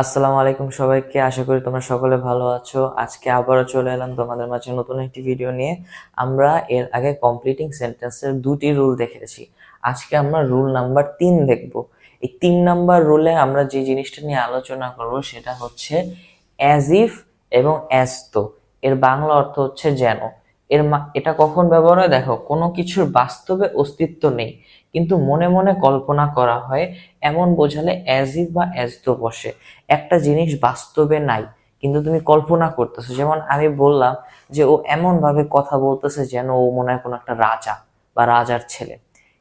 আসসালামু আলাইকুম সবাইকে। আশা করি তোমরা সকলে ভালো আছো। আজকে আবারও চলে এলাম তোমাদের মাঝে নতুন একটি ভিডিও নিয়ে। আমরা এর আগে কমপ্লিটিং সেন্টেন্সের দুটি রুল দেখেছি। আজকে আমরা রুল নাম্বার তিন দেখব। এই তিন নাম্বার রুলে আমরা যে জিনিসটা নিয়ে আলোচনা করব সেটা হচ্ছে অ্যাজ ইফ এবং অ্যাজ তো এর বাংলা অর্থ হচ্ছে যেন। এর এটা কখন ব্যবহার হয়? দেখো, কোনো কিছুর বাস্তবে অস্তিত্ব নেই, কিন্তু মনে মনে কল্পনা করা হয়, এমন বোঝালে অ্যাজ ইফ বা অ্যাজ তো বসে। একটা জিনিস বাস্তবে নাই, কিন্তু তুমি কল্পনা করতেছো। যেমন আমি বললাম যে ও এমন ভাবে কথা বলতেছে যেন ও মনে হয় কোনো একটা রাজা বা রাজার ছেলে।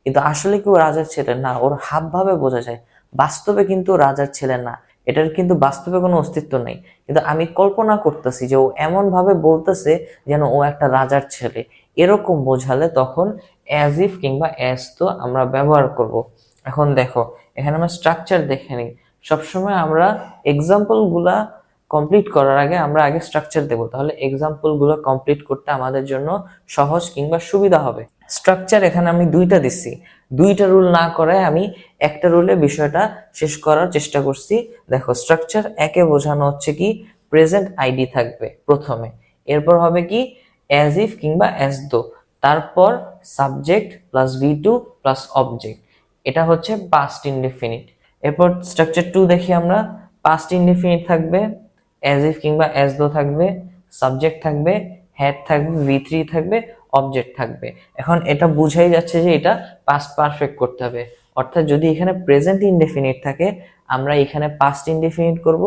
কিন্তু আসলে কি ও রাজার ছেলে? না, ওর হাব ভাবে বোঝা যায়। বাস্তবে কিন্তু রাজার ছেলে না। এটার কিন্তু বাস্তবে কোনো অস্তিত্ব নেই। কিন্তু আমি কল্পনা করতেছি যে ও এমন ভাবে বলতেছে যেন ও একটা রাজার ছেলে। এরকম বোঝালে তখন অ্যাজ ইফ কিংবা অ্যাজ তো আমরা ব্যবহার করব। এখন দেখো, এখানে আমরা স্ট্রাকচার দেখে নিই। সবসময় আমরা এক্সাম্পলগুলা কমপ্লিট করার আগে আমরা আগে স্ট্রাকচার দেবো। তাহলে এক্সাম্পলগুলো কমপ্লিট করতে আমাদের জন্য সহজ কিংবা সুবিধা হবে। স্ট্রাকচার এখানে আমি দুইটা দিচ্ছি। দুইটা রুল না করায় আমি একটা রুলে বিষয়টা শেষ করার চেষ্টা করছি। দেখো স্ট্রাকচার একে বোঝানো হচ্ছে কি প্রেজেন্ট আইডি থাকবে প্রথমে। এরপর হবে কি অ্যাজ ইফ কিংবা অ্যাজ দো তারপর subject plus V two plus object এটা হচ্ছে পাস্ট ইনডিফিনিট এরপর স্ট্রাকচার টু দেখি আমরা। পাস্ট ইনডিফিনিট থাকবে অ্যাজ ইফ কিংবা অ্যাজ দো থাকবে সাবজেক্ট থাকবে হ্যাড থাকবে ভি থ্রি থাকবে অবজেক্ট থাকবে। এখন এটা বুঝাই যাচ্ছে যে এটা পাস্ট পারফেক্ট করতে হবে। অর্থাৎ যদি এখানে প্রেজেন্ট ইনডেফিনিট থাকে, আমরা এখানে পাস্ট ইনডেফিনিট করব।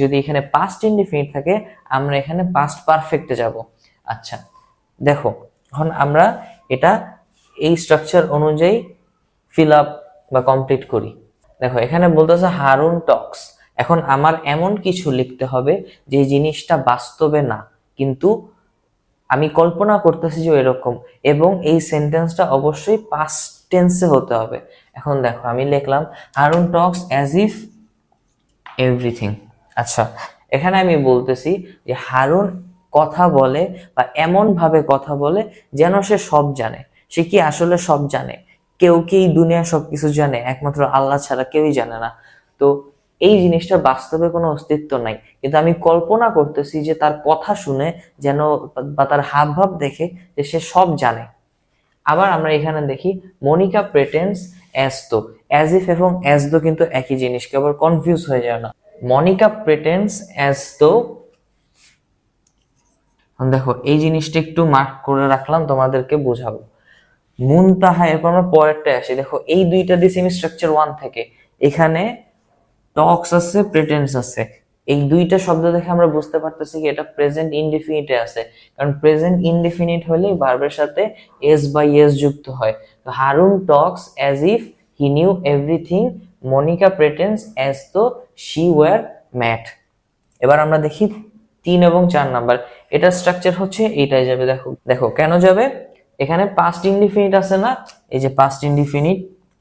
যদি এখানে পাস্ট ইনডেফিনিট থাকে, আমরা এখানে পাস্ট পারফেক্টে যাব। আচ্ছা দেখো, এখন আমরা এটা এই স্ট্রাকচার অনুযায়ী ফিল আপ বা কমপ্লিট করি। দেখো, এখানে বলতেছে হারুন টক্স এখন আমার এমন কিছু লিখতে হবে যে জিনিসটা বাস্তবে না, কিন্তু আমি কল্পনা করতেছি যে এরকম। এবং এই সেন্টেন্সটা অবশ্যই পাস্ট টেন্সে হতে হবে। এখন দেখো, আমি লিখলাম Harun talks as if everything আচ্ছা এখানে আমি বলতেছি যে হারুন কথা বলে বা এমন ভাবে কথা বলে যেন সে সব জানে। সে কি আসলে সব জানে? কেউ কি দুনিয়া সবকিছু জানে? একমাত্র আল্লাহ ছাড়া কেউই জানে না। তো এই জিনিসটার বাস্তবে কোনো অস্তিত্ব নাই। কিন্তু আমি কল্পনা করতেছি যে তার কথা শুনে যেন বা তার হাব ভাব দেখে যে সে সব জানে। আবার আমরা এখানে দেখি, Monica pretends as though as if এবং অ্যাজ দো কিন্তু একই জিনিস কেবল কনফিউজ হয়ে যায় না। মনিকা প্রেটেন্স অ্যাজ তো দেখো, এই জিনিসটা একটু মার্ক করে রাখলাম, তোমাদেরকে বোঝাবো। মুনতাহা, এরপর আমরা পরেরটা আসি। দেখো, এই দুইটা দিছি আমি স্ট্রাকচার ওয়ান থেকে। এখানে টক্স আছে, প্রেটেন্স আছে। এই দুইটা শব্দ দেখে আমরা বুঝতে পারতেছি কি এটা প্রেজেন্ট ইনডিফিনিটে আছে। কারণ প্রেজেন্ট ইনডিফিনিট হলে ভার্বের সাথে এস বাই এস যুক্ত হয়। তো Harun talks as if he knew everything Monica pretends as though she were mad এবার আমরা দেখি তিন এবং চার নাম্বার। এটা স্ট্রাকচার হচ্ছে এইটাই যাবে, দেখো। দেখো, কেন যাবে? এখানে পাস্ট ইনডিফিনিট আছে না? এই যে পাস্ট ইনডিফিনিট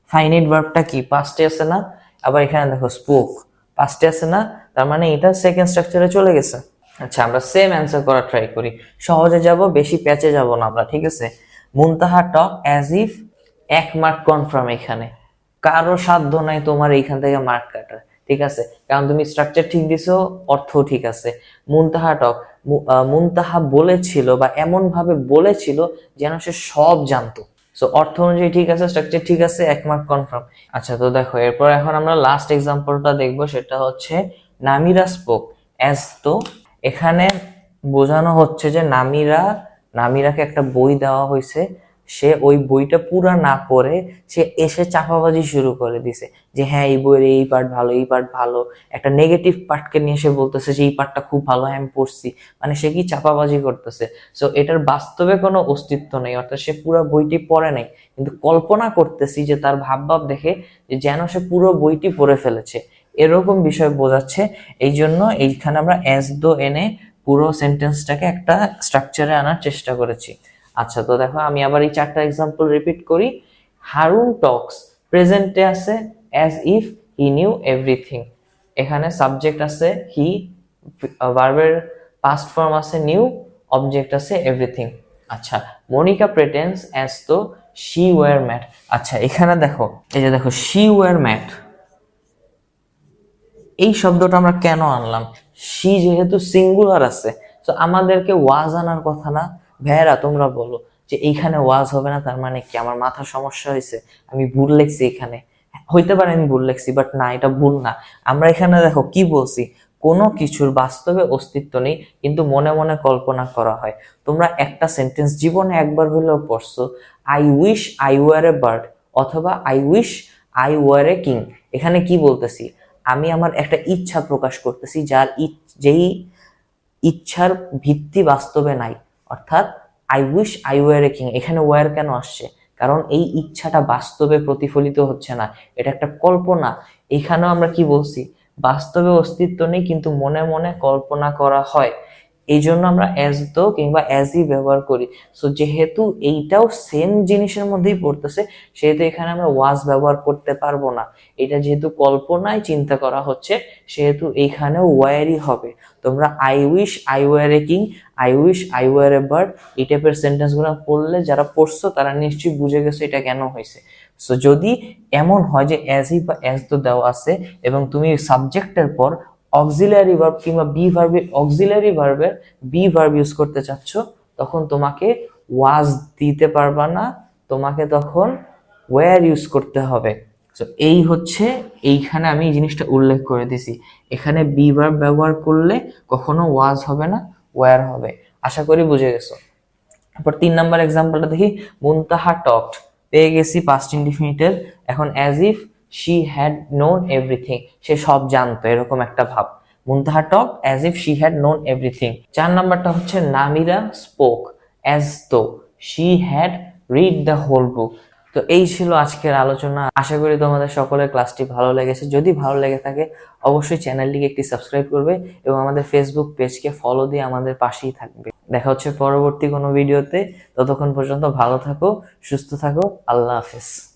ফাইনিট ভার্বটা কি? পাস্টে আছে না? আবার এখানে দেখো স্পোক পাস্টে আছে না? তার মানে এটা সেকেন্ড স্ট্রাকচারে চলে গেছে। আচ্ছা আমরা সেম অ্যান্সার করার ট্রাই করি। সহজে যাব, বেশি প্যাচে যাব না আমরা, ঠিক আছে? মুনতাহা টক অ্যাজ ইফ এক মার্ক কনফার্ম এখানে। কারও সাধ্য নাই তোমার এইখান থেকে মার্ক কাটার, ঠিক আছে? কারণ তুমি স্ট্রাকচার ঠিক দিছো, অর্থ ঠিক আছে। মুনতাহা টক মুনতাহা বলেছিল বা এমন ভাবে বলেছিল যেন সে সব জানতো। সো অর্থ অনুযায়ী ঠিক আছে স্ট্রাকচার ঠিক আছে, এক মার্ক কনফার্ম আচ্ছা তো দেখো, এরপর এখন আমরা লাস্ট এক্সাম্পলটা দেখব, সেটা হচ্ছে নামিরা স্পোক অ্যাজ তো এখানে বোঝানো হচ্ছে যে নামিরা, নামিরাকে একটা বই দেওয়া হয়েছে। সে ওই বইটা পুরা না পড়ে সে এসে চাপাবাজি শুরু করে দিছে। যে হ্যাঁ এই বইয়ের এই পার্ট ভালো, এই পার্ট ভালো। একটা নেগেটিভ পার্টকে নিয়ে সে বলতেছে যে, এই পার্টটা খুব ভালো হ্যাঁ আমি পড়ছি। মানে সে কি চাপাবাজি করতেছে? সো এটার বাস্তবে কোনো অস্তিত্ব নেই। অর্থাৎ সে পুরো বইটি পড়ে নাই। কিন্তু কল্পনা করতেছি যে তার ভাব ভাব দেখে যে যেন সে পুরো বইটি পড়ে ফেলেছে। এরকম বিষয় বোঝাচ্ছে। এই জন্য এইখানে আমরা অ্যাজ দো এনে পুরো সেন্টেন্সটাকে একটা স্ট্রাকচারে আনার চেষ্টা করেছি। আচ্ছা তো দেখো, আমি আবার এই চারটা এক্সাম্পল রিপিট করি। হারুন টক্স প্রেজেন্টে আছে as if he knew everything এখানে সাবজেক্ট আছে হি ভার্বের পাস্ট ফর্ম আছে নিউ অবজেক্ট আছে এভরিথিং আচ্ছা Monica pretends as though she were mad আচ্ছা এখানে দেখো, এই যে দেখো শি ওয়ার ম্যাট এই শব্দটা আমরা কেন আনলাম? সি যেহেতু সিঙ্গুলার আছে, তো আমাদেরকে ওয়াজ আনার কথা না। ভাইয়েরা, তোমরা বলো যে এইখানে ওয়াজ হবে না, তার মানে কি আমার মাথার সমস্যা হয়েছে? আমি ভুল লেখছি এখানে? হইতে পারে আমি ভুল লেখছি বাট না, এটা ভুল না। আমরা এখানে দেখো কি বলছি, কোনো কিছুর বাস্তবে অস্তিত্ব নেই, কিন্তু মনে মনে কল্পনা করা হয়। তোমরা একটা সেন্টেন্স জীবনে একবার হলেও পড়ছো I wish I were a bird অথবা I wish I were a king এখানে কি বলতেছি, আমি আমার একটা ইচ্ছা প্রকাশ করতেছি, যার যেই ইচ্ছার ভিত্তি বাস্তবে নাই। অর্থাৎ I wish I were a king এখানে ওয়ার কেন আসছে? কারণ এই ইচ্ছাটা বাস্তবে প্রতিফলিত হচ্ছে না। এটা একটা কল্পনা। এখানেও আমরা কি বলছি? বাস্তবে অস্তিত্ব নেই, কিন্তু মনে মনে কল্পনা করা হয়। এই জন্য আমরা অ্যাজ দো কিংবা অ্যাজই ব্যবহার করি। সো যেহেতু এইটাও সেম জিনিসের মধ্যেই পড়তেছে, সেহেতু এখানে আমরা ওয়াজ ব্যবহার করতে পারব না। এটা যেহেতু কল্পনায় চিন্তা করা হচ্ছে, সেহেতু এইখানেও ওয়ারই হবে। তোমরা I wish I were a king I wish I were a bird এই টাইপের সেন্টেন্সগুলো পড়লে যারা পড়ছো, তারা নিশ্চয়ই বুঝে গেছো এটা কেন হয়েছে। সো যদি এমন হয় যে অ্যাজই বা অ্যাজ তো দেওয়া আছে, এবং তুমি সাবজেক্টের পর অক্সিলারি ভার্ব কিংবা বি ভার্বে অক্সিলারি ভার্বের বি ভার্ব ইউজ করতে চাচ্ছ, তখন তোমাকে ওয়াজ দিতে পারবা না, তোমাকে তখন ওয়্যার ইউজ করতে হবে। তো এই হচ্ছে, এইখানে আমি এই জিনিসটা উল্লেখ করে দিছি। এখানে বি ভার্ব ব্যবহার করলে কখনো ওয়াজ হবে না ওয়্যার হবে। আশা করি বুঝে গেছো। তারপর তিন নাম্বার এক্সাম্পলটা দেখি। মুনতাহা টকড পেয়ে গেছি পাস্ট ইনডিফিনিটের এখন as if she had known everything সে সব জানতো, এরকম একটা ভাব। Muntaha talk as if she had known everything চার নাম্বারটা হচ্ছে, Namira spoke as though she had read the whole book তো এই ছিল আজকের আলোচনা। আশা করি তোমাদের সকলের ক্লাসটি ভালো লেগেছে। যদি ভালো লেগে থাকে, অবশ্যই চ্যানেলটিকে একটি সাবস্ক্রাইব করবে এবং আমাদের ফেসবুক পেজকে ফলো দিয়ে আমাদের পাশেই থাকবে। দেখা হচ্ছে পরবর্তী কোনো ভিডিওতে ততক্ষণ পর্যন্ত ভালো থাকো, সুস্থ থাকো। আল্লাহ হাফেজ।